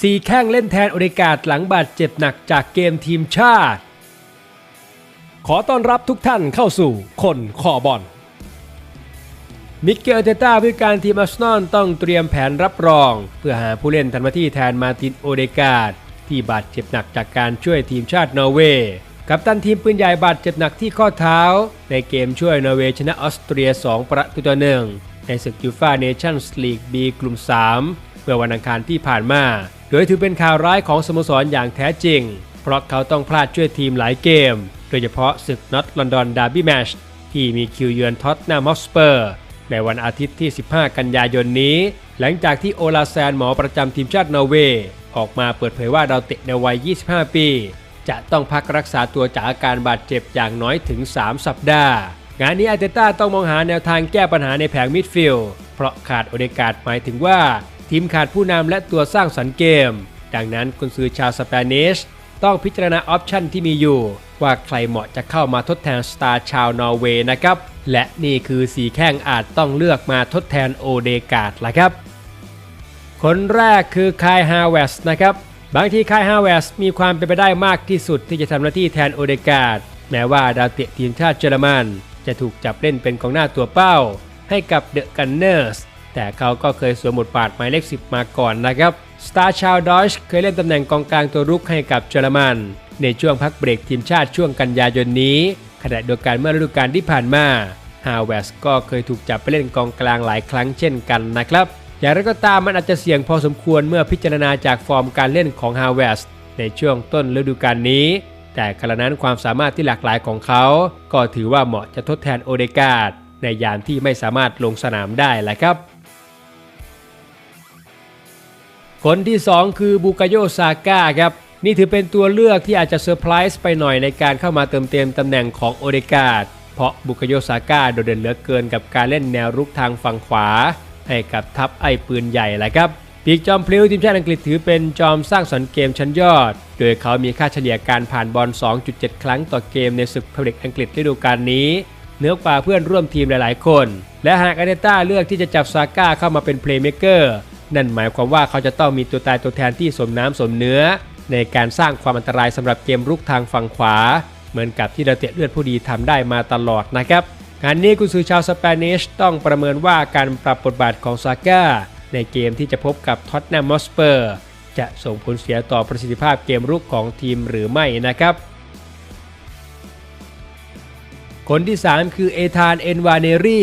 สีแข้งเล่นแทนโอเดกาดหลังบาดเจ็บหนักจากเกมทีมชาติ ขอต้อนรับทุกท่านเข้าสู่คนขอบอลมิเกลเตต้าผู้การทีมอาร์เซนอลต้องเตรียมแผนรับรอง เพื่อหาผู้เล่นทันมาที่แทนมาตินโอเดกาดที่บาดเจ็บหนักจากการช่วยทีมชาตินอร์เวย์กัปตันทีมปืนใหญ่บาดเจ็บหนักที่ข้อเท้า ในเกมช่วยนอร์เวย์ชนะออสเตรีย 2 ประตูต่อหนึ่งในศึกยูฟ่าเนชั่นส์ลีก B กลุ่ม 3 เมื่อวันอังคารที่ผ่านมา โดยถือเป็นข่าวร้ายของสโมสรอย่างแท้จริง เพราะเขาต้องพลาดช่วยทีมหลายเกม โดยเฉพาะศึกน็อตลอนดอนดาร์บี้แมชที่มีคิวเยือนท็อตแนมฮอสเปอร์ ในวันอาทิตย์ที่ 15 กันยายนนี้ หลังจากที่โอลาแซนหมอประจำทีมชาตินอร์เวย์ออกมาเปิดเผยว่าดาวเตะในวัย 25 ปี จะต้องพักรักษาตัวจากอาการบาดเจ็บอย่างน้อยถึง 3 สัปดาห์งานนี้อาร์เตต้าต้องมองหาแนวทางแก้ปัญหาในแผงมิดฟิลด์เพราะขาดโอเดกาดหมายถึงว่า ทีมขาดผู้นำและตัวสร้างสรรค์เกม ดังนั้นกุนซือชาวสเปนิชต้องพิจารณาออปชันที่มีอยู่ ว่าใครเหมาะจะเข้ามาทดแทนสตาร์ชาวนอร์เวย์นะครับ และนี่คือสีแข้งอาจต้องเลือกมาทดแทนโอเดกาดละครับ คนแรกคือคายฮาเวสนะครับ บางทีคายฮาเวสมีความเป็นไปได้มากที่สุดที่จะทำหน้าที่แทนโอเดกาดแม้ว่าดาวเตะทีมชาติเยอรมัน จะถูกจับเล่นเป็นกองหน้าตัวเป้า ให้กับเดอะกันเนอร์ส แต่เขาก็เคยสวมบทบาทหมายเลข 10 มาก่อนนะครับสตาร์ชาวดอชเคยเล่นตำแหน่งกองกลางตัวรุกให้กับเยอรมัน ในช่วงพักเบรกทีมชาติช่วงกันยายนนี้ ขณะเดียวกันเมื่อฤดูกาลที่ผ่านมาฮาวเวสก็เคยถูกจับไปเล่นกองกลางหลายครั้งเช่นกันนะครับอย่างไรก็ตามมันอาจจะเสี่ยงพอสมควรเมื่อพิจารณาจากฟอร์มการเล่นของฮาวเวสในช่วงต้นฤดูกาลนี้ แต่กระนั้นความสามารถที่หลากหลายของเขา ก็ถือว่าเหมาะจะทดแทนโอเดกาดในยามที่ไม่สามารถลงสนามได้แหละครับ คนที่ 2 คือบุกาโยซาก้าครับนี่ถือเป็นตัวเลือกที่อาจจะเซอร์ไพรส์ไปหน่อยในการเข้ามาเติมเต็มตำแหน่งของโอเดกาดเพราะบุกโยซาก้าโดดเด่นเหลือเกินกับการเล่นแนวรุกทางฝั่งขวา ให้กับทัพไอปืนใหญ่แหละครับปีกจอมพลิ้วทีมชาติอังกฤษถือเป็นจอมสร้างสรรค์เกมชั้นยอด โดยเขามีค่าเฉลี่ยการผ่านบอล 2.7 ครั้งต่อเกมในศึกพรีเมียร์ลีกอังกฤษฤดูกาลนี้เหนือกว่าเพื่อนร่วมทีมหลาย ๆ คน และหากอาเตต้าเลือกที่จะจับซาก้าเข้ามาเป็นเพลย์เมคเกอร์ นั่นหมายความว่าเขาจะต้องมีตัวตายตัวแทนที่สมน้ำสมเนื้อ ในการสร้างความอันตรายสำหรับเกมรุกทางฝั่งขวา เหมือนกับที่ดาเตะเลือดผู้ดีทำได้มาตลอดนะครับงานนี้กุนซือชาวสเปนิชต้องประเมินว่าการปรับบทบาทของซาก้าในเกมที่จะพบกับท็อตแนมมอสเปอร์จะส่งผลเสียต่อประสิทธิภาพเกมรุกของทีมหรือไม่นะครับคนที่ 3 คือเอธานเอ็นวาเนรี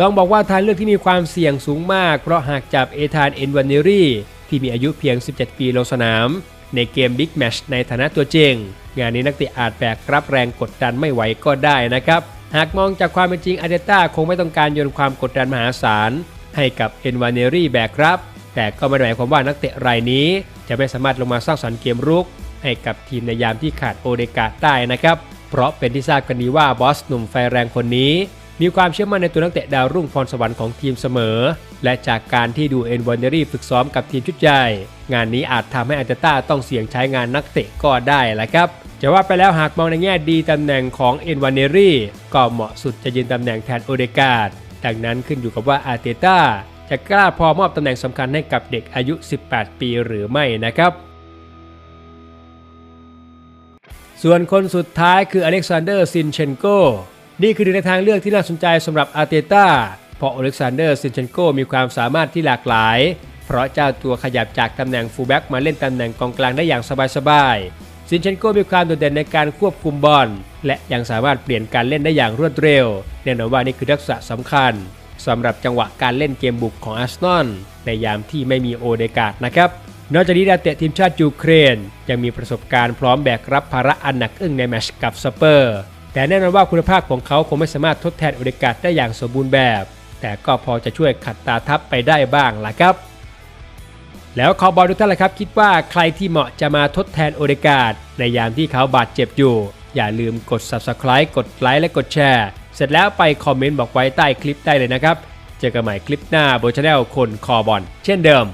ต้องบอกว่าทางเลือกที่มีความเสี่ยงสูงมาก เพราะหากจับเอธานเอ็นวาเนรีที่มีอายุเพียง 17 ปีลงสนาม ในเกมบิ๊กแมชในฐานะตัวจริง งานนี้นักเตะอาจแบกรับแรงกดดันไม่ไหวก็ได้นะครับ หากมองจากความเป็นจริงอาเตต้าคงไม่ต้องการโยนความกดดันมหาศาล ให้กับเอ็นวาเนรีแบกรับ แต่ก็ไม่ได้หมายความว่านักเตะรายนี้ จะไม่สามารถลงมาสร้างสรรค์เกมรุก ให้กับทีมในยามที่ขาดโอเดกาได้นะครับเพราะเป็นที่ทราบกันดีว่าบอสหนุ่มไฟแรงคนนี้ มีความเชื่อมั่นในตัวนักเตะดาวรุ่งพรสวรรค์ของทีมเสมอ และจากการที่ดูเอ็นวอนเนอรี่ฝึกซ้อมกับทีมชุดใหญ่ งานนี้อาจทำให้อาร์เตต้าต้องเสี่ยงใช้งานนักเตะก็ได้แหละครับจะว่าไปแล้วหากมองในแง่ดีตำแหน่งของเอ็นวานเนอรี่ก็เหมาะสุดจะยืนตำแหน่งแทนโอเดกาดดังนั้นขึ้นอยู่กับว่าอาร์เตต้าจะกล้าพอมอบตำแหน่งสำคัญให้กับเด็กอายุ 18 ปีหรือไม่นะครับ ส่วนคนสุดท้ายคืออเล็กซานเดอร์ซินเชนโก นี่คือหนึ่งในทางเลือกที่น่าสนใจสำหรับอาร์เตต้าเพราะอเล็กซานเดอร์ซินเชนโกมีความสามารถที่หลากหลาย เพราะเจ้าตัวขยับจากตำแหน่งฟูลแบ็กมาเล่นตำแหน่งกองกลางได้อย่างสบายๆซินเชนโกมีความโดดเด่นในการควบคุมบอลและยังสามารถเปลี่ยนการเล่นได้อย่างรวดเร็วแน่นอนว่านี่คือทักษะสำคัญสำหรับจังหวะการเล่นเกมบุกของอาร์เซนอลในยามที่ไม่มีโอเดกาดนะครับนอกจากนี้ดาเตะทีมชาติยูเครนยังมีประสบการณ์พร้อมแบกรับภาระอันหนักอึ้งในแมตช์กับสเปอร์ แต่แน่นอนว่าคุณภาพของเขาคงไม่สามารถทดแทนโอเดกาดได้อย่างสมบูรณ์แบบ แต่ก็พอจะช่วยขัดตาทัพไปได้บ้างล่ะครับ แล้วขอบอลทุกท่านละครับ คิดว่าใครที่เหมาะจะมาทดแทนโอเดกาดในยามที่เขาบาดเจ็บอยู่ อย่าลืมกด subscribe กดไลค์และกดแชร์ เสร็จแล้วไปคอมเมนต์บอกไว้ใต้คลิปได้เลยนะครับ เจอกันใหม่คลิปหน้าบนช anel คนคอบอลเช่นเดิม